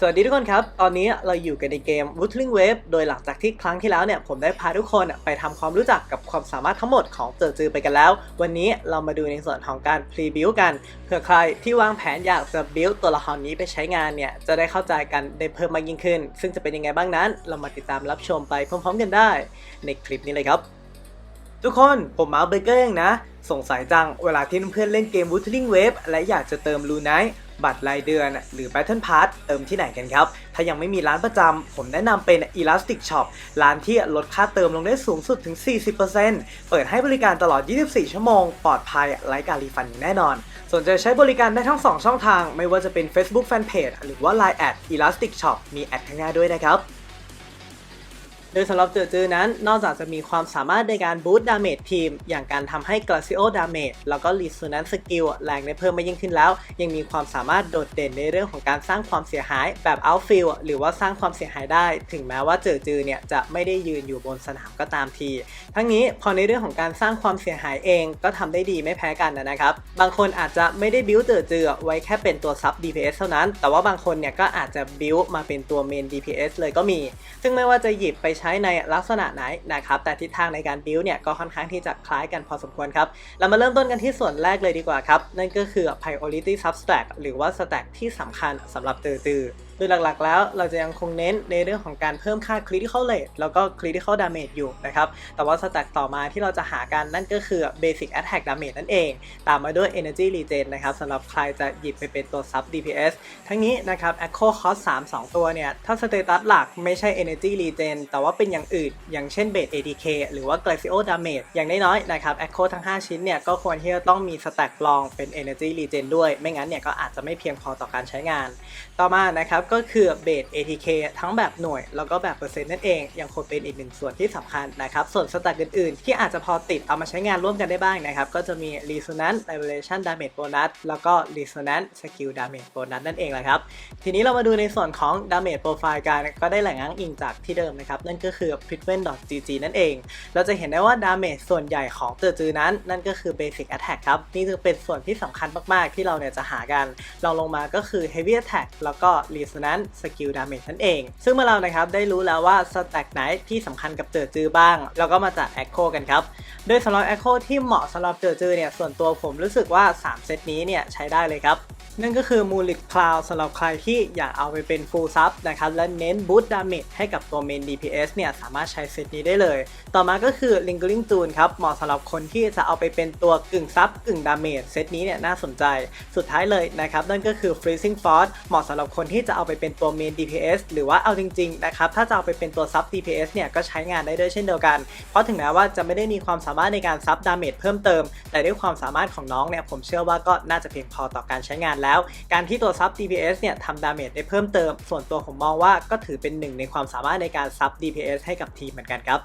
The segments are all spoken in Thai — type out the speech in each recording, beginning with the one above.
สวัสดีทุกคนครับ ตอนนี้เราอยู่กันในเกม Wuthering Wave โดยหลังจากที่ครั้งที่แล้วเนี่ยผมได้พาทุกคนไปทำความรู้จักกับความสามารถทั้งหมดของเจอจือไปกันแล้ว วันนี้เรามาดูในส่วนของการ Pre-build กันเผื่อใครที่วางแผนอยากจะ build ตัวละครนี้ไปใช้งานเนี่ย จะได้เข้าใจกันได้เพิ่มมากยิ่งขึ้น ซึ่งจะเป็นยังไงบ้างนั้น เรามาติดตามรับชมไปพร้อมๆกันได้ ในคลิปนี้เลยครับ ทุกคนผมมาร์คเบเกอร์เองนะ สงสัยจังเวลาที่เพื่อนเล่นเกม Wuthering Wave และอยากจะเติม Blue Knight บัตรรายเดือน หรือ Battle Pass เติมที่ไหนกันครับ ถ้ายังไม่มีร้านประจำผมแนะนำเป็น Elastic Shop ร้านที่ลดค่าเติมลงได้สูงสุดถึง 40%เปิดให้บริการตลอด 24 ชั่วโมง ปลอดภัยไร้การรีฟันแน่นอน สนใจใช้บริการได้ทั้ง 2 ช่องทาง ไม่ว่าจะเป็น Facebook Fanpage หรือว่า Line at Elastic Shop มีแอดข้างหน้าด้วยนะครับ ดยสำหรับเจอจือนั้น นอกจากจะมีความสามารถในการบูตดาเมจทีม อย่างการทำให้ Glacio Damage แล้วก็ Resonance Skill แรงได้เพิ่มมายิ่งขึ้นแล้ว ยังมีความสามารถโดดเด่นในเรื่องของการสร้างความเสียหายแบบ Outfield หรือว่าสร้างความเสียหายได้ ถึงแม้ว่าเจอจือเนี่ยจะไม่ได้ยืนอยู่บนสนามก็ตามที ทั้งนี้พอในเรื่องของการสร้างความเสียหายเองก็ทำได้ดีไม่แพ้กันนะครับ บางคนอาจจะไม่ได้บิวเจอจือไว้แค่เป็นตัวซับ DPS เท่านั้น แต่ว่าบางคนเนี่ยก็อาจจะบิวมาเป็นตัวเมน DPS เลยก็มี ซึ่งไม่ว่าจะหยิบไปใช้ในลักษณะไหนนะครับแต่ทิศทางในการบิวเนี่ยก็ค่อนข้างที่จะคล้ายกันพอสมควรครับเรามาเริ่มต้นกันที่ส่วนแรกเลยดีกว่าครับนั่นก็คือ priority substack หรือว่า stack ที่สำคัญสำหรับตือตือ โดยหลักๆแล้วเราจะยังคงเน้นในเรื่องของการเพิ่มค่า critical rate แล้วก็ critical damage อยู่นะครับ แต่ว่า stack ต่อมาที่เราจะหากันนั่นก็คือ basic attack damage นั่นเอง ตามมาด้วย energy regen นะครับสำหรับใครจะหยิบไปเป็นตัว sub DPS ทั้งนี้นะครับ echo cost 3 2 ตัวเนี่ย ถ้า status หลักไม่ใช่ energy regen แต่ว่าเป็นอย่างอื่น อย่างเช่น base ATK หรือว่า glacio damage อย่างน้อยๆนะครับ echo ทั้ง 5 ชิ้นเนี่ยก็ควรที่จะต้องมี stack รองเป็น energy regen ด้วย ไม่งั้นเนี่ยก็อาจจะไม่เพียงพอต่อการใช้งาน ต่อมานะครับก็คือเบส ATK ทั้งแบบหน่วย แล้วก็แบบเปอร์เซ็นต์นั่นเองยังคงเป็นอีกหนึ่งส่วนที่สำคัญนะครับ ส่วนสแต็กอื่นๆ ที่อาจจะพอติดเอามาใช้งานร่วมกันได้บ้างนะครับ ก็จะมี Resonance Liberation Damage Bonus แล้วก็ Resonance Skill Damage Bonus นั่นเองแหละครับ ทีนี้เรามาดูในส่วนของ Damage Profile กันก็ได้แหล่งอ้างอิงจากที่เดิมนะครับ นั่นก็คือ p r i t w e n GG นั่นเอง เราจะเห็นได้ว่า Damage ส่วนใหญ่ของเจอจือนั้น นั่นก็คือ Basic Attack ครับ นี่จะเป็นส่วนที่สำคัญมากๆ ที่เราเนี่ยจะหากันลองลงมาก็คือ Heavy Attack แล้วก็ Resonance นั้นสกิลดาเมจนั่นเอง ซึ่งเมื่อเรานะครับได้รู้แล้วว่าสแต็กไหนที่สำคัญกับเจอจือบ้าง เราก็มาจัดแอคโคกันครับ โดยสำหรับแอคโคที่เหมาะสำหรับเจอจือเนี่ยส่วนตัวผมรู้สึกว่า 3 เซตนี้เนี่ยใช้ได้เลยครับ นั่นก็คือ Mulit Cloud สำหรับใครที่อยากเอาไปเป็น Full Sub นะครับ และเน้น Boost Damage ให้กับตัว Main DPS เนี่ย สามารถใช้เซตนี้ได้เลย ต่อมาก็คือ Lingering Tune ครับ เหมาะสำหรับคนที่จะเอาไปเป็นตัวกึ่งซับกึ่ง Damage เซตนี้เนี่ยน่าสนใจ สุดท้ายเลยนะครับ นั่นก็คือ Freezing Force เหมาะสำหรับคนที่จะเอาไปเป็นตัว Main DPS หรือว่าเอาจริงๆนะครับถ้าจะเอาไปเป็นตัวซับ DPS เนี่ยก็ใช้งานได้ด้วยเช่นเดียวกัน เพราะถึงแม้ว่าจะไม่ได้มีความสามารถในการซับ Damage เพิ่มเติม แต่ด้วยความสามารถของน้องเนี่ยผมเชื่อว่าก็น่าจะเพียงพอต่อการใช้งานแล้ว การที่ตัวซับ DPS เนี่ยทำดาเมจได้เพิ่มเติม ส่วนตัวผมมองว่าก็ถือเป็นหนึ่งในความสามารถในการซับ DPS ให้กับทีมเหมือนกันครับ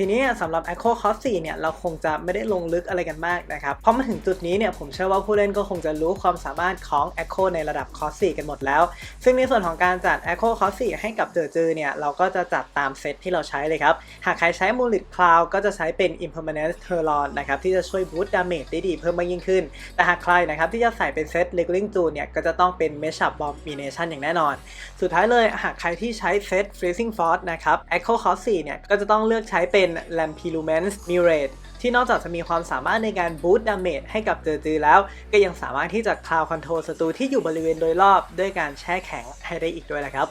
ทีนี้สำหรับ Echo Cost 4เนี่ยเราคงจะไม่ได้ลงลึกอะไรกันมากนะครับเพราะมาถึงจุดนี้เนี่ยผมเชื่อว่าผู้เล่นก็คงจะรู้ความสามารถของ Echo ในระดับ Cost 4กันหมดแล้ว ซึ่งในส่วนของการจัด Echo Cost 4ให้กับเจอจือเนี่ยเราก็จะจัดตามเซตที่เราใช้เลยครับ หากใครใช้ Mulit Cloud ก็จะใช้เป็น Impermanence t e r r o n นะครับที่จะช่วย boost damage ได้ดีเพิ่มมากยิ่งขึ้น แต่หากใครนะครับที่จะใส่เป็นเซต Liggling Tool เนี่ยก็จะต้องเป็น Mesh Up Abomination อย่างแน่นอน สุดท้ายเลยหากใครที่ใช้เซต Freezing Force นะครับ Echo Cost 4เนี่ยก็จะต้องเลือกใช้เป็น Lampilumens Mirage ที่นอกจากจะมีความสามารถในการบูตดาเมจให้กับเจอจือแล้ว ก็ยังสามารถที่จะคลาวคอนโทรลศัตรูที่อยู่บริเวณโดยรอบ ด้วยการแช่แข็งให้ได้อีกด้วยนะครับ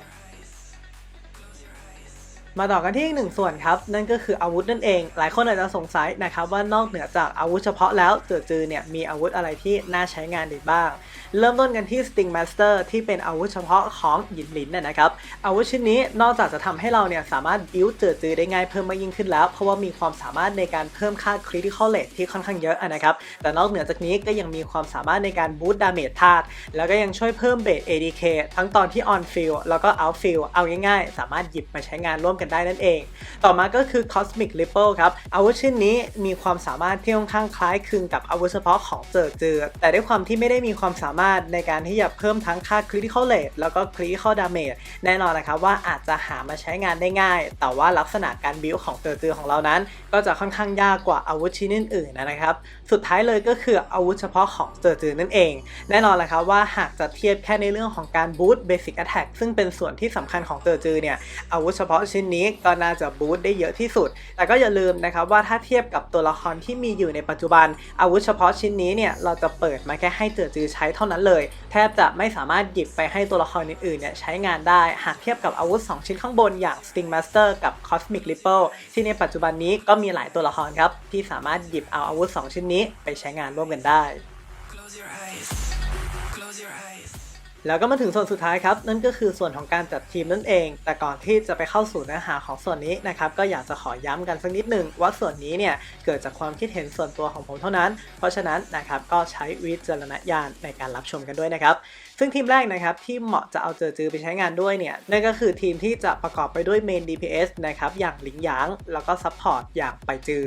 มาต่อกันที่อีกหนึ่งส่วนครับ นั่นก็คืออาวุธนั่นเอง หลายคนอาจจะสงสัยนะครับว่านอกเหนือจากอาวุธเฉพาะแล้วเจือจือเนี่ยมีอาวุธอะไรที่น่าใช้งานอีกบ้าง เริ่มต้นกันที่ Sting Master ที่เป็นอาวุธเฉพาะของหยินหลินนะนะครับ อาวุธชิ้นนี้นอกจากจะทำให้เราเนี่ยสามารถบิ้วเจือจือได้ง่ายเพิ่มมากยิ่งขึ้นแล้ว เพราะว่ามีความสามารถในการเพิ่มค่า Critical Rate ที่ค่อนข้างเยอะนะครับ แต่นอกเหนือจากนี้ก็ยังมีความสามารถในการบูสต์ดาเมจธาตุ แล้วก็ยังช่วยเพิ่มเบส ADK ทั้งตอนที่ on field แล้วก็ out field เอาง่ายๆ สามารถหยิบมาใช้งานร่วมกันกันได้นั่นเอง ต่อมาก็คือ Cosmic Ripple ครับ อาวุธชิ้นนี้มีความสามารถที่ค่อนข้างคล้ายคลึงกับอาวุธเฉพาะของเจอเจอ แต่ด้วยความที่ไม่ได้มีความสามารถในการที่จะเพิ่มทั้งค่า Critical Rate แล้วก็ Critical Damage แน่นอนนะครับว่าอาจจะหามาใช้งานได้ง่าย แต่ว่าลักษณะการบิวของเจอเจอของเรานั้น ก็จะค่อนข้างยากกว่าอาวุธชิ้นอื่นๆนะครับ สุดท้ายเลยก็คืออาวุธเฉพาะของเจอเจอนั่นเอง แน่นอนแหละครับว่าหากจะเทียบแค่ในเรื่องของการบูตเบสิกแอ t แทกซึ่งเป็นส่วนที่สำคัญของเจอเจอเนี่ยอาวุธเฉพาะชิ้นนี้ก็น่าจะบูตได้เยอะที่สุด แต่ก็อย่าลืมนะครับว่าถ้าเทียบกับตัวละครที่มีอยู่ในปัจจุบัน อาวุธเฉพาะชิ้นนี้เนี่ยเราจะเปิดมาแค่ให้เจอจือใช้เท่านั้นเลย แทบจะไม่สามารถหยิบไปให้ตัวละครอื่นๆเนี่ยใช้งานได้ หากเทียบกับอาวุธ 2 ชิ้นข้างบนอย่าง Sting Master กับ Cosmic Ripple ที่ในปัจจุบันนี้ก็มีหลายตัวละครครับที่สามารถหยิบเอาอาวุธ 2 ชิ้นนี้ไปใช้งานร่วมกันได้ Close your eyes. Close your eyes. แล้วก็มาถึงส่วนสุดท้ายครับ นั่นก็คือส่วนของการจัดทีมนั่นเอง แต่ก่อนที่จะไปเข้าสู่เนื้อหาของส่วนนี้นะครับก็อยากจะขอย้ำกันสักนิดหนึ่งว่าส่วนนี้เนี่ยเกิดจากความคิดเห็นส่วนตัวของผมเท่านั้น เพราะฉะนั้นนะครับก็ใช้วิจารณญาณในการรับชมกันด้วยนะครับ ซึ่งทีมแรกนะครับที่เหมาะจะเอาเจอจือไปใช้งานด้วยเนี่ยนั่นก็คือทีมที่จะประกอบไปด้วยเมน DPS นะครับอย่างหลิงหยาง แล้วก็ซัพพอร์ตอย่างไปจือ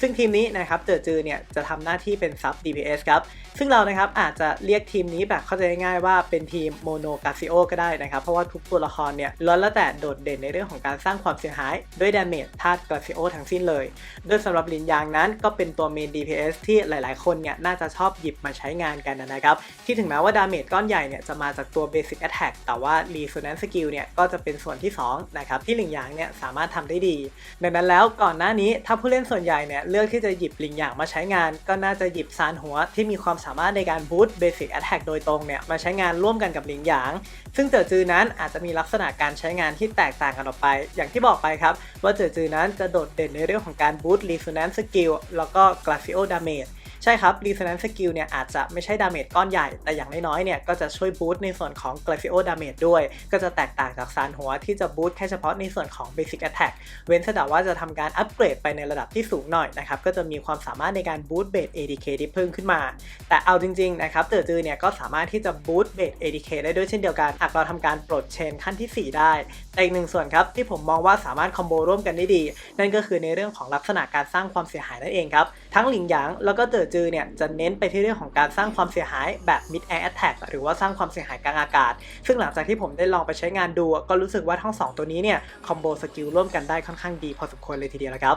ซึ่งทีมนี้นะครับเจอจือเนี่ยจะทำหน้าที่เป็นซับ DPS ครับซึ่งเรานะครับอาจจะเรียกทีมนี้แบบเข้าใจง่ายว่าเป็นทีมโมโนกาซิโอก็ได้นะครับ เพราะว่าทุกตัวละครเนี่ยล้วนแล้วแต่โดดเด่นในเรื่องของการสร้างความเสียหายด้วยดาเมจธาตุกาซิโอทั้งสิ้นเลย โดยสำหรับลินยางนั้นก็เป็นตัวเมน DPS ที่หลาย ๆ คนเนี่ยน่าจะชอบหยิบมาใช้งานกันนะครับ ที่ถึงแม้ว่าดาเมจก้อนใหญ่เนี่ยจะมาจากตัว Basic Attack แต่ว่า Resonance Skill เนี่ยก็จะเป็นส่วนที่ 2 นะครับ ที่ลิงหยางเนี่ยสามารถทำได้ดี ดังนั้นแล้วก่อนหน้านี้ถ้าผู้เล่นส่วนใหญ่เนี่ยเลือกที่จะหยิบลิงหยางมาใช้งาน ก็น่าจะหยิบซานหัวที่มีความสามารถในการ Boost Basic Attack โดยตรงเนี่ยมาใช้งานร่วมกันกับลิงหยาง ซึ่งเจอจือนั้นอาจจะมีลักษณะการใช้งานที่แตกต่างกันออกไป อย่างที่บอกไปครับว่าเจอจือนั้นจะโดดเด่นในเรื่องของการ Boost Resonance Skill แล้วก็ Glacio Damage ใช่ครับ Resonance Skill เนี่ยอาจจะไม่ใช่ดาเมจก้อนใหญ่ แต่อย่างน้อยๆ เนี่ยก็จะช่วยบูตในส่วนของ Glacio Damage ด้วย ก็จะแตกต่างจากซานหัวที่จะบูตแค่เฉพาะในส่วนของ Basic Attack เว้นแต่ว่าจะทำการอัปเกรดไปในระดับที่สูงหน่อยนะครับ ก็จะมีความสามารถในการบูตเบส ADK ที่เพิ่มขึ้นมา แต่เอาจริงๆนะครับเตอร์จือเนี่ยก็สามารถที่จะบูตเบส ADK ได้ด้วยเช่นเดียวกัน หากเราทำการปลดเชนขั้นที่ 4 ได้ แต่อีกหนึ่งส่วนครับที่ผมมองว่าสามารถคอมโบร่วมกันได้ดี นั่นก็คือในเรื่องของลักษณะการสร้างความเสียหายนั่นเองครับ ทั้งหลิงหยางแล้วก็เตอร์จือเนี่ยจะเน้นไปที่เรื่องของการสร้างความเสียหายแบบ mid air attack หรือว่าสร้างความเสียหายกลางอากาศ ซึ่งหลังจากที่ผมได้ลองไปใช้งานดู ก็รู้สึกว่าทั้งสองตัวนี้เนี่ยคอมโบสกิลร่วมกันได้ค่อนข้างดีพอสมควรเลยทีเดียวนะครับ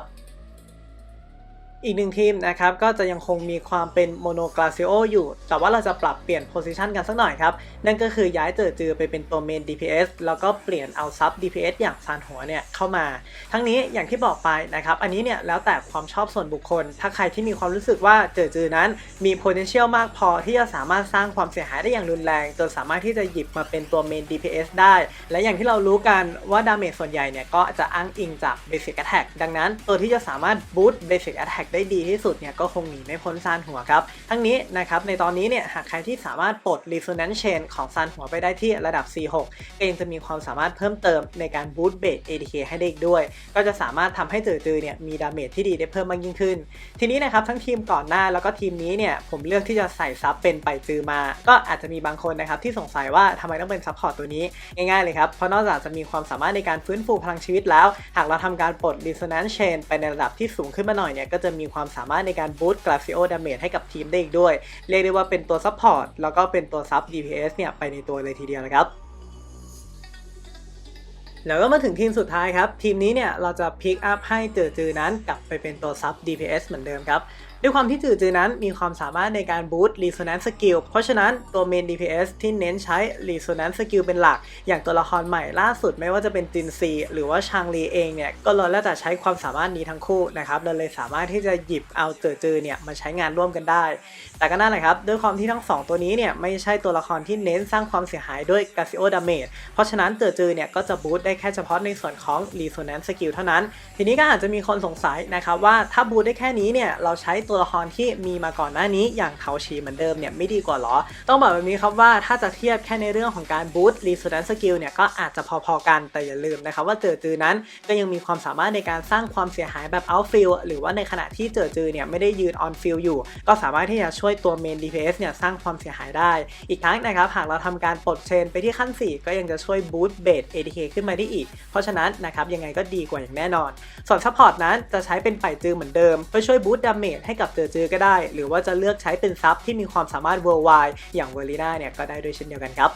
อีกหนึ่งทีมนะครับก็จะยังคงมีความเป็นโมโนกราซิโออยู่ แต่ว่าเราจะปรับเปลี่ยนโพซิชันกันสักหน่อยครับ นั่นก็คือย้ายเจอจือไปเป็นตัวเมน DPS แล้วก็เปลี่ยนเอาซับ DPS อย่างซานหัวเนี่ยเข้ามา ทั้งนี้อย่างที่บอกไปนะครับ อันนี้เนี่ยแล้วแต่ความชอบส่วนบุคคล ถ้าใครที่มีความรู้สึกว่าเจอจือนั้นมี potential มากพอที่จะสามารถสร้างความเสียหายได้อย่างรุนแรงจนสามารถที่จะหยิบมาเป็นตัวเมน DPS ได้ และอย่างที่เรารู้กันว่าดาเมจส่วนใหญ่เนี่ยก็จะอ้างอิงจาก Basic Attack ดังนั้น ตัวที่จะสามารถ boost Basic Attack ได้ดีที่สุดเนี่ยก็คงหนีไม่พ้นซานหัวครับ ทั้งนี้นะครับในตอนนี้เนี่ยหากใครที่สามารถปลด Resonance Chain ของซานหัวไปได้ที่ระดับ C6 เองจะมีความสามารถเพิ่มเติมในการ boost base ADK ให้ได้อีกด้วย ก็จะสามารถทำให้เจอจือเนี่ยมีดาเมจที่ดีได้เพิ่มมากยิ่งขึ้น ทีนี้นะครับทั้งทีมก่อนหน้าแล้วก็ทีมนี้เนี่ยผมเลือกที่จะใส่ซับเป็นไปจือมา ก็อาจจะมีบางคนนะครับที่สงสัยว่าทำไมต้องเป็นซัพพอร์ตตัวนี้ง่ายๆเลยครับเพราะนอกจากจะมีความสามารถในการฟื้นฟูพลังชีวิตแล้ว หากเราทำการปลด Resonance Chain ไปในระดับที่สูงขึ้นมาหน่อยเนี่ยก็จะมีีความสามารถในการ boost Glacio Damage ให้กับทีมได้อีกด้วย เรียกได้ว่าเป็นตัวซัพพอร์ตแล้วก็เป็นตัวซับ DPS เนี่ยไปในตัวเลยทีเดียวนะครับแล้วก็มาถึงทีมสุดท้ายครับ ทีมนี้เนี่ยเราจะพิกอัพให้เจอจือนั้นกลับไปเป็นตัวซับ DPS เหมือนเดิมครับ ด้วยความที่จือจือนั้นมีความสามารถในการบูต์ Resonance Skill เพราะฉะนั้นตัว Main DPS ที่เน้นใช้ Resonance Skill เป็นหลัก อย่างตัวละครใหม่ล่าสุดไม่ว่าจะเป็นจินซีหรือว่าชางลีเองเนี่ยก็ล้วนแล้วแต่ใช้ความสามารถนี้ทั้งคู่นะครับเราเลยสามารถที่จะหยิบเอาเจอจือเนี่ยมาใช้งานร่วมกันได้ แต่ก็นั่นแหละครับด้วยความที่ทั้ง 2 ตัวนี้เนี่ยไม่ใช่ตัวละครที่เน้นสร้างความเสียหายด้วย g a s i o Damage เพราะฉะนั้นเจอจือเนี่ยก็จะบูตได้แค่เฉพาะในส่วนของ Resonance Skill เท่านั้น ทีนี้ก็อาจจะมีคนสงสัยนะครับว่าถ้าบูตได้แค่นี้เนี่ยเราใช้ตัวตัวละครที่มีมาก่อนหน้านี้อย่างเทาชีเหมือนเดิมเนี่ยไม่ดีกว่าหรอ ต้องบอกแบบนี้ครับว่าถ้าจะเทียบแค่ในเรื่องของการบูตรีส o นสกิลเนี่ยก็อาจจะพอๆกันแต่อย่าลืมนะครับว่าเจอจือนั้นก็ยังมีความสามารถในการสร้างความเสียหายแบบ outfield หรือว่าในขณะที่เจอจือเนี่ยไม่ได้ยืน on field อยู่ ก็สามารถที่จะช่วยตัว main DPS เนี่ยสร้างความเสียหายได้ อีกทั้งนะครับหากเราทำการปลดเชนไปที่ขั้น 4 ก็ยังจะช่วยบูต t เบส ADK ขึ้นมาได้อีก เพราะฉะนั้นนะครับยังไงก็ดีกว่าอย่างแน่นอน ส่วนซัพพอร์ตนั้นจะใช้เป็นป่ายจือเหมือนเดิมเพื่อช่วยบูตดาเมจให้กับเจอจือก็ได้ หรือว่าจะเลือกใช้เป็นซับที่มีความสามารถ worldwide อย่างเวอร์ลีนาเนี่ยก็ได้ด้วยเช่นเดียวกันครับ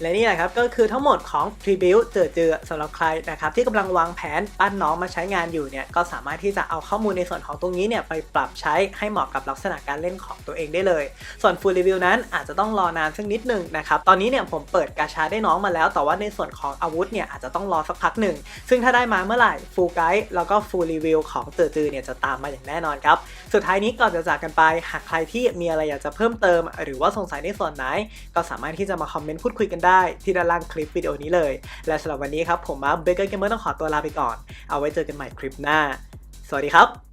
และนี่แหละครับก็คือทั้งหมดของ Preview เจอเจอสำหรับใครนะครับที่กำลังวางแผนปั้นน้องมาใช้งานอยู่เนี่ยก็สามารถที่จะเอาข้อมูลในส่วนของตรงนี้เนี่ยไปปรับใช้ให้เหมาะกับลักษณะการเล่นของตัวเองได้เลย ส่วน Full Review นั้นอาจจะต้องรอนานสักนิดหนึ่งนะครับตอนนี้เนี่ยผมเปิดกาชาได้น้องมาแล้ว แต่ว่าในส่วนของอาวุธเนี่ยอาจจะต้องรอสักพักหนึ่งซึ่งถ้าได้มาเมื่อไหร่ Full Guide แล้วก็ Full Review ของเจอจือเนี่ยจะตามมาอย่างแน่นอนครับสุดท้ายนี้ก่อนจะจากกันไปหากใครที่มีอะไรอยากจะเพิ่มเติม หรือว่าสงสัยในส่วนไหน ก็สามารถที่จะมาคอมเมนต์พูดคุยกันได้ที่ด้านล่างคลิปวิดีโอนี้เลย และสำหรับวันนี้ครับผมมาเบเกอร์เกมเมอร์ต้องขอตัวลาไปก่อน เอาไว้เจอกันใหม่คลิปหน้า สวัสดีครับ